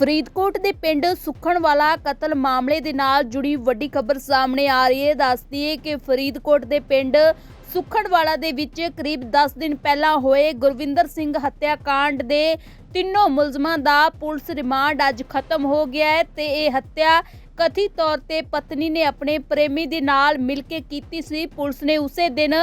ਫਰੀਦਕੋਟ ਦੇ ਪਿੰਡ ਸੁਖਣਵਾਲਾ ਕਤਲ ਮਾਮਲੇ ਦੇ ਨਾਲ ਜੁੜੀ ਵੱਡੀ ਖਬਰ ਸਾਹਮਣੇ ਆ ਰਹੀ ਹੈ। ਦੱਸਦੀ ਹੈ ਕਿ ਫਰੀਦਕੋਟ ਦੇ ਪਿੰਡ ਸੁਖਣਵਾਲਾ ਦੇ ਵਿੱਚ ਕਰੀਬ 10 ਦਿਨ ਪਹਿਲਾਂ ਹੋਏ ਗੁਰਵਿੰਦਰ ਸਿੰਘ ਹੱਤਿਆਕਾਂਡ ਦੇ ਤਿੰਨੋਂ ਮੁਲਜ਼ਮਾਂ ਦਾ ਪੁਲਿਸ ਰਿਮਾਂਡ ਅੱਜ ਖਤਮ ਹੋ ਗਿਆ ਹੈ ਤੇ ਇਹ ਹੱਤਿਆ ਕਥਿਤ ਤੌਰ ਤੇ ਪਤਨੀ ਨੇ ਆਪਣੇ ਪ੍ਰੇਮੀ ਦੇ ਨਾਲ ਮਿਲ ਕੇ ਕੀਤੀ ਸੀ। ਪੁਲਿਸ ਨੇ ਉਸੇ ਦਿਨ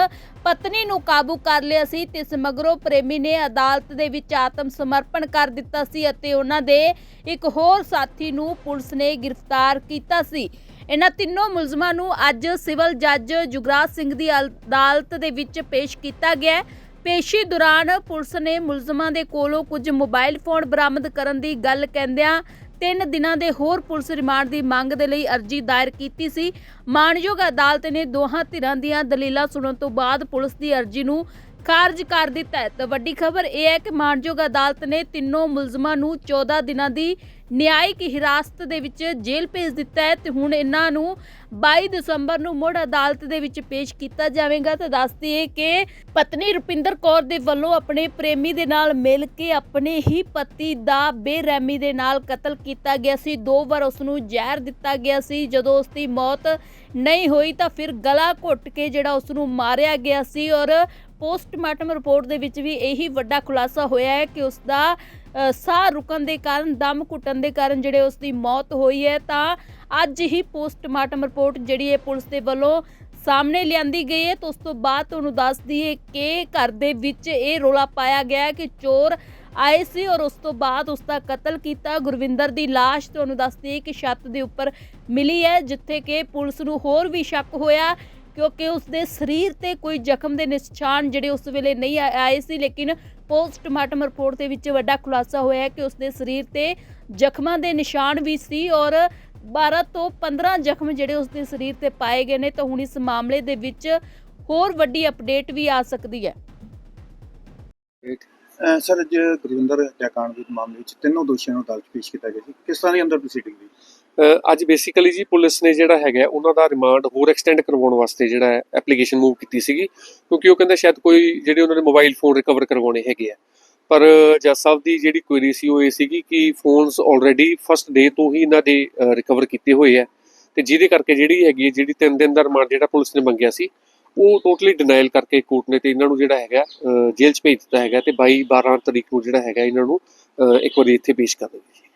ਪਤਨੀ ਨੂੰ ਕਾਬੂ ਕਰ ਲਿਆ ਸੀ ਤੇ ਸਮਗਰੋ ਪ੍ਰੇਮੀ ਨੇ ਅਦਾਲਤ ਦੇ ਵਿੱਚ ਆਤਮ ਸਮਰਪਣ ਕਰ ਦਿੱਤਾ ਸੀ ਅਤੇ ਉਹਨਾਂ ਦੇ ਇੱਕ ਹੋਰ ਸਾਥੀ ਨੂੰ ਪੁਲਿਸ ਨੇ ਗ੍ਰਿਫਤਾਰ ਕੀਤਾ ਸੀ। ਇਹਨਾਂ ਤਿੰਨੋਂ ਮੁਲਜ਼ਮਾਂ ਨੂੰ ਅੱਜ ਸਿਵਲ ਜੱਜ ਜੁਗਰਾਜ ਸਿੰਘ ਦੀ ਅਦਾਲਤ ਦੇ ਵਿੱਚ ਪੇਸ਼ ਕੀਤਾ ਗਿਆ ਪੇਸ਼ੀ ਦੌਰਾਨ ਪੁਲਿਸ ਨੇ ਮੁਲਜ਼ਮਾਂ ਦੇ ਕੋਲੋਂ ਕੁਝ ਮੋਬਾਈਲ ਫੋਨ ਬਰਾਮਦ ਕਰਨ ਦੀ ਗੱਲ ਕਹਿੰਦਿਆਂ ਤਿੰਨ ਦਿਨਾਂ ਦੇ ਹੋਰ ਪੁਲਿਸ ਰਿਮਾਂਡ ਦੀ ਮੰਗ ਦੇ ਲਈ ਅਰਜ਼ੀ ਦਾਇਰ ਕੀਤੀ ਸੀ। ਮਾਨਯੋਗ ਅਦਾਲਤ ਨੇ ਦੋਹਾਂ ਧਿਰਾਂ ਦੀਆਂ ਦਲੀਲਾਂ ਸੁਣਨ ਤੋਂ ਬਾਅਦ ਪੁਲਿਸ ਦੀ ਅਰਜ਼ੀ ਨੂੰ ਖਾਰਜ ਕਰ ਦਿੱਤਾ ਹੈ। ਤਾਂ ਵੱਡੀ ਖਬਰ ਇਹ ਹੈ ਕਿ ਮਾਣਯੋਗ ਅਦਾਲਤ ਨੇ ਤਿੰਨੋਂ ਮੁਲਜ਼ਮਾਂ ਨੂੰ 14 ਦਿਨਾਂ ਦੀ ਨਿਆਇਕ ਹਿਰਾਸਤ ਦੇ ਵਿੱਚ ਜੇਲ੍ਹ ਭੇਜ ਦਿੱਤਾ ਹੈ ਤੇ ਹੁਣ ਇਹਨਾਂ ਨੂੰ 22 ਦਸੰਬਰ ਨੂੰ ਮੁੜ ਅਦਾਲਤ ਦੇ ਵਿੱਚ ਪੇਸ਼ ਕੀਤਾ ਜਾਵੇਗਾ। ਤਾਂ ਦੱਸਦੀ ਹੈ ਕਿ ਪਤਨੀ ਰੁਪਿੰਦਰ ਕੌਰ ਦੇ ਵੱਲੋਂ ਆਪਣੇ ਪ੍ਰੇਮੀ ਦੇ ਨਾਲ ਮਿਲ ਕੇ ਆਪਣੇ ਹੀ ਪਤੀ ਦਾ ਬੇਰਹਿਮੀ ਦੇ ਨਾਲ ਕਤਲ ਕੀਤਾ ਗਿਆ ਸੀ। ਦੋ ਵਾਰ ਉਸ ਨੂੰ ਜ਼ਹਿਰ ਦਿੱਤਾ ਗਿਆ ਸੀ। ਜਦੋਂ ਉਸ ਦੀ ਮੌਤ ਨਹੀਂ ਹੋਈ ਤਾਂ ਫਿਰ ਗਲਾ ਘੁੱਟ ਕੇ ਜਿਹੜਾ ਉਸ ਨੂੰ ਮਾਰਿਆ ਗਿਆ ਸੀ ਔਰ ਪੋਸਟਮਾਰਟਮ ਰਿਪੋਰਟ ਦੇ ਵਿੱਚ ਵੀ ਇਹੀ ਵੱਡਾ ਖੁਲਾਸਾ ਹੋਇਆ ਹੈ ਕਿ ਉਸ ਦਾ ਸਾਹ ਰੁਕਣ ਦੇ ਕਾਰਨ, ਦਮ ਘੁੱਟਣ ਦੇ ਕਾਰਨ ਜਿਹੜੇ ਉਸ ਦੀ ਮੌਤ ਹੋਈ ਹੈ, ਤਾਂ ਅੱਜ ਹੀ ਪੋਸਟਮਾਰਟਮ ਰਿਪੋਰਟ ਜਿਹੜੀ ਹੈ ਪੁਲਿਸ ਦੇ ਵੱਲੋਂ ਸਾਹਮਣੇ ਲਿਆਂਦੀ ਗਈ ਹੈ। ਤਾਂ ਉਸ ਤੋਂ ਬਾਅਦ ਤੁਹਾਨੂੰ ਦੱਸ ਦਈਏ ਕਿ ਘਰ ਦੇ ਵਿੱਚ ਇਹ ਰੋਲਾ ਪਾਇਆ ਗਿਆ ਕਿ ਚੋਰ ਆਏ ਸੀ ਔਰ ਉਸ ਤੋਂ ਬਾਅਦ ਉਸ ਦਾ ਕਤਲ ਕੀਤਾ। ਗੁਰਵਿੰਦਰ ਦੀ ਲਾਸ਼ ਤੁਹਾਨੂੰ ਦੱਸਦੀ ਦਈਏ ਕਿ ਛੱਤ ਦੇ ਉੱਪਰ ਮਿਲੀ ਹੈ, ਜਿੱਥੇ ਕਿ ਪੁਲਿਸ ਨੂੰ ਹੋਰ ਵੀ ਸ਼ੱਕ ਹੋਇਆ ਕਿਉਂਕਿ ਉਸ ਸਰੀਰ ਤੇ ਕੋਈ ਜ਼ਖਮ ਦੇ ਨਿਸ਼ਾਨ ਜਿਹੜੇ ਉਸ ਵੇਲੇ ਨਹੀਂ ਆਏ ਸੀ, ਲੇਕਿਨ ਪੋਸਟਮਾਰਟਮ ਰਿਪੋਰਟ ਦੇ ਵਿੱਚ ਵੱਡਾ ਖੁਲਾਸਾ ਹੋਇਆ ਹੈ ਕਿ ਉਸ ਸਰੀਰ ਤੇ ਜ਼ਖਮਾਂ ਦੇ ਨਿਸ਼ਾਨ ਵੀ ਸੀ ਔਰ 12 ਤੋਂ 15 ਜ਼ਖਮ ਜਿਹੜੇ ਉਸ ਸਰੀਰ ਤੇ ਪਾਏ ਗਏ ਨੇ, ਤਾਂ ਹੁਣ ਇਸ ਮਾਮਲੇ ਦੇ ਵਿੱਚ ਹੋਰ ਵੱਡੀ ਅਪਡੇਟ ਵੀ ਆ ਸਕਦੀ ਹੈ। ਸਰ, ਅੱਜ ਗੁਰਵਿੰਦਰ ਹੱਤਿਆਕਾਂਡ ਦੇ ਮਾਮਲੇ ਵਿੱਚ ਤਿੰਨੋਂ ਦੋਸ਼ੀਆਂ ਨੂੰ ਅਦਾਲਤ ਪੇਸ਼ ਕੀਤਾ ਗਿਆ ਸੀ। ਕਿਸ ਤਰ੍ਹਾਂ ਦੀ ਅੰਦਰ ਪ੍ਰੋਸੀਡਿੰਗ ਹੋਈ ਅੱਜ ਬੇਸਿਕਲੀ ਜੀ ਪੁਲਿਸ ਨੇ ਜਿਹੜਾ ਹੈਗਾ ਉਹਨਾਂ ਦਾ ਰਿਮਾਂਡ ਹੋਰ ਐਕਸਟੈਂਡ ਕਰਵਾਉਣ ਵਾਸਤੇ ਜਿਹੜਾ ਹੈ ਐਪਲੀਕੇਸ਼ਨ ਮੂਵ ਕੀਤੀ ਸੀਗੀ ਕਿਉਂਕਿ ਉਹ ਕਹਿੰਦੇ ਸ਼ਾਇਦ ਕੋਈ ਜਿਹੜੇ ਉਹਨਾਂ ਨੇ ਮੋਬਾਈਲ ਫੋਨ ਰਿਕਵਰ ਕਰਵਾਉਣੇ ਹੈਗੇ ਆ। ਪਰ ਜੱਜ ਸਾਹਿਬ ਦੀ ਜਿਹੜੀ ਕੁਐਰੀ ਸੀ ਉਹ ਇਹ ਸੀਗੀ ਕਿ ਫੋਨਸ ਆਲਰੇਡੀ ਫਸਟ ਡੇ ਤੋਂ ਹੀ ਇਹਨਾਂ ਦੇ ਰਿਕਵਰ ਕੀਤੇ ਹੋਏ ਆ। ਤੇ ਜਿਹਦੇ ਕਰਕੇ ਜਿਹੜੀ ਹੈਗੀ ਹੈ, ਜਿਹੜੀ 3 ਦਿਨ ਦਾ ਰਿਮਾਂਡ ਜਿਹੜਾ ਪੁਲਿਸ ਨੇ ਮੰਗਿਆ ਸੀ ਉਹ ਟੋਟਲੀ ਡਿਨਾਈਲ ਕਰਕੇ ਕੋਰਟ ਨੇ ਤੇ ਇਹਨਾਂ ਨੂੰ ਜਿਹੜਾ ਹੈਗਾ ਜੇਲ੍ਹ 'ਚ ਭੇਜ ਦਿੱਤਾ ਹੈਗਾ ਤੇ 22 12 ਤਰੀਕ ਨੂੰ ਜਿਹੜਾ ਹੈਗਾ ਇਹਨਾਂ ਨੂੰ ਇੱਕ ਵਾਰੀ ਇੱਥੇ ਪੇਸ਼ ਕਰ ਦੇਣਗੇ